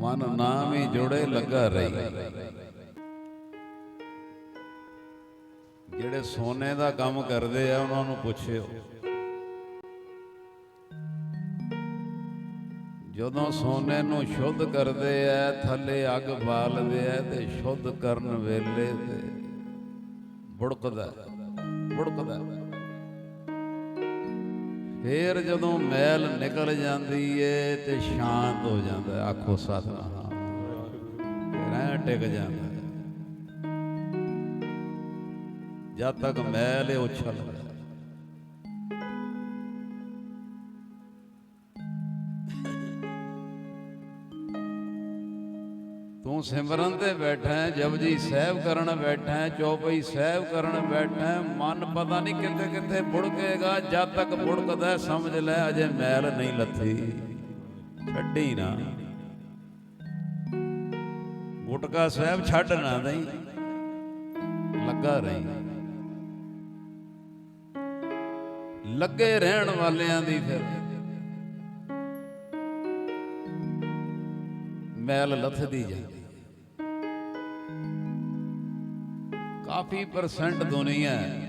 ਮਨ ਨਾਮ ਹੀ ਲੱਗਾ ਰਹੀ। ਜਿਹੜੇ ਸੋਨੇ ਦਾ ਕੰਮ ਕਰਦੇ ਆ, ਉਹਨਾਂ ਨੂੰ ਪੁੱਛਿਓ। ਜਦੋਂ ਸੋਨੇ ਨੂੰ ਸ਼ੁੱਧ ਕਰਦੇ ਆ, ਥੱਲੇ ਅੱਗ ਬਾਲਦੇ ਆ ਤੇ ਸ਼ੁੱਧ ਕਰਨ ਵੇਲੇ ਤੇ ਬੁੜਕਦਾ ਬੁੜਕਦਾ। ਫੇਰ ਜਦੋਂ ਮੈਲ ਨਿਕਲ ਜਾਂਦੀ ਏ ਤੇ ਸ਼ਾਂਤ ਹੋ ਜਾਂਦਾ ਆਖੋ ਸਤਨਾਮ। ਫਿਰ ਐਂ ਟਿਕ ਜਾਂਦਾ ਜਦ ਤੱਕ ਮੈਲ ਏ ਉਛਲਦਾ ਤੂੰ ਸਿਮਰਨ ਤੇ ਬੈਠਾ ਹੈ ਜਪਜੀ ਸਾਹਿਬ ਕਰਨ ਬੈਠਾ ਹੈ, ਚੌਪਈ ਸਾਹਿਬ ਕਰਨ ਬੈਠਾ ਮਨ ਪਤਾ ਨਹੀਂ ਕਿੱਥੇ ਕਿੱਥੇ ਬੁੜਕੇਗਾ ਜਦ ਤੱਕ ਬੁੜਕਦਾ ਸਮਝ ਲੈ, ਅਜੇ ਮੈਲ ਨਹੀਂ ਲੱਥੀ। ਛੱਡੀ ਨਾ। ਗੁਟਕਾ ਸਾਹਿਬ ਛੱਡ ਨਾ ਦਈ, ਲੱਗਾ ਰਹੀ। ਲੱਗੇ ਰਹਿਣ ਵਾਲਿਆਂ ਦੀ ਫਿਰ। ਮੈਲ ਲੱਥਦੀ ਜਾਂਦੀ ਕਾਫੀ ਪਰਸੈਂਟ ਦੁਨੀਆ ਹੈ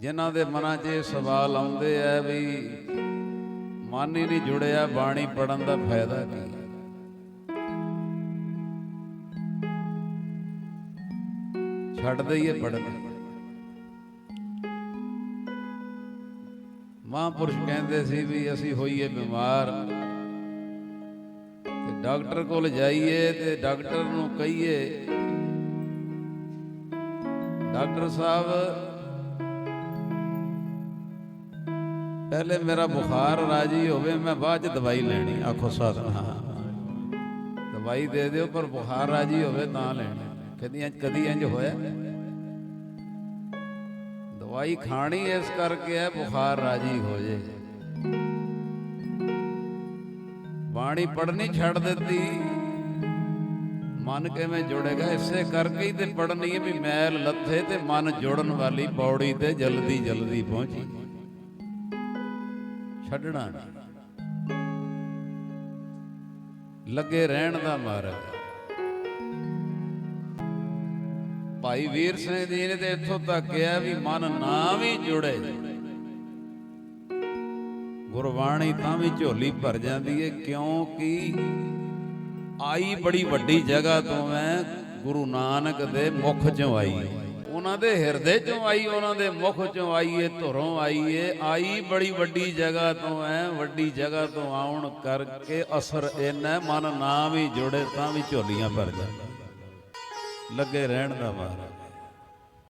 ਜਿਨ੍ਹਾਂ ਦੇ ਮਨਾਂ 'ਚ ਇਹ ਸਵਾਲ ਆਉਂਦੇ ਆ ਵੀ ਮਨ ਹੀ ਨਹੀਂ ਜੁੜਿਆ, ਬਾਣੀ ਪੜਨ ਦਾ ਫਾਇਦਾ ਕੀ? ਛੱਡ ਦਈਏ ਪੜਨ ਮਹਾਂਪੁਰਸ਼ ਕਹਿੰਦੇ ਸੀ ਵੀ ਅਸੀਂ ਹੋਈਏ ਬਿਮਾਰ। ਡਾਕਟਰ ਕੋਲ ਜਾਈਏ ਤੇ ਡਾਕਟਰ ਨੂੰ ਕਹੀਏ, ਡਾਕਟਰ ਸਾਹਿਬ, ਪਹਿਲੇ ਮੇਰਾ ਬੁਖਾਰ ਰਾਜੀ ਹੋਵੇ, ਮੈਂ ਬਾਅਦ ਚ ਦਵਾਈ ਲੈਣੀ, ਆਖੋ ਸਤਨਾਮ ਦਵਾਈ ਦੇ ਦਿਓ, ਪਰ ਬੁਖਾਰ ਰਾਜੀ ਹੋਵੇ ਤਾਂ ਲੈਣੀ। ਕਦੀ ਇੰਜ ਕਦੀ ਇੰਜ ਹੋਇਆ। ਦਵਾਈ ਖਾਣੀ ਇਸ ਕਰਕੇ ਹੈ, ਬੁਖਾਰ ਰਾਜੀ ਹੋ ਜੇ। ਬਾਣੀ ਪੜਨੀ ਛੱਡ ਦਿੱਤੀ। ਮਨ ਕਿਵੇਂ ਜੁੜੇਗਾ? ਇਸੇ ਕਰਕੇ ਹੀ ਤੇ ਪੜਨੀ ਹੈ ਵੀ ਮੈਲ ਲੱਥੇ ਤੇ ਮਨ ਜੁੜਨ ਵਾਲੀ ਪੌੜੀ ਤੇ ਜਲਦੀ ਜਲਦੀ ਪਹੁੰਚੀ। ਛੱਡਣਾ ਲੱਗੇ ਰਹਿਣ ਦਾ ਮਾਰਗ। ਭਾਈ ਵੀਰ ਸਿੰਘ ਜੀ ਨੇ ਤੇ ਇੱਥੋਂ ਤੱਕ ਕਿਹਾ ਵੀ ਮਨ ਨਾ ਵੀ ਜੁੜੇ। ਗੁਰਬਾਣੀ ਤਾਂ ਵੀ ਝੋਲੀ ਭਰ ਜਾਂਦੀ ਹੈ ਕਿਉਂਕਿ ਆਈ ਬੜੀ ਵੱਡੀ ਜਗ੍ਹਾ ਤੋਂ ਹੈ ਗੁਰੂ ਨਾਨਕ ਦੇ ਮੁਖ ਚੋਂ ਆਈ ਉਹਨਾਂ ਦੇ ਹਿਰਦੇ ਚੋਂ ਆਈ, ਉਹਨਾਂ ਦੇ ਮੁਖ ਚੋਂ ਆਈ ਏ, ਧੁਰੋਂ ਆਈ ਏ। ਆਈ ਬੜੀ ਵੱਡੀ ਜਗ੍ਹਾ ਤੋਂ ਹੈ ਵੱਡੀ ਜਗ੍ਹਾ ਤੋਂ ਆਉਣ ਕਰਕੇ ਅਸਰ ਇੰਨਾ ਮਨ ਨਾ ਵੀ ਜੁੜੇ ਤਾਂ ਵੀ ਝੋਲੀਆਂ ਭਰ ਜਾਂਦਾ ਲੱਗੇ ਰਹਿਣ ਦਾ ਮਾਰਾ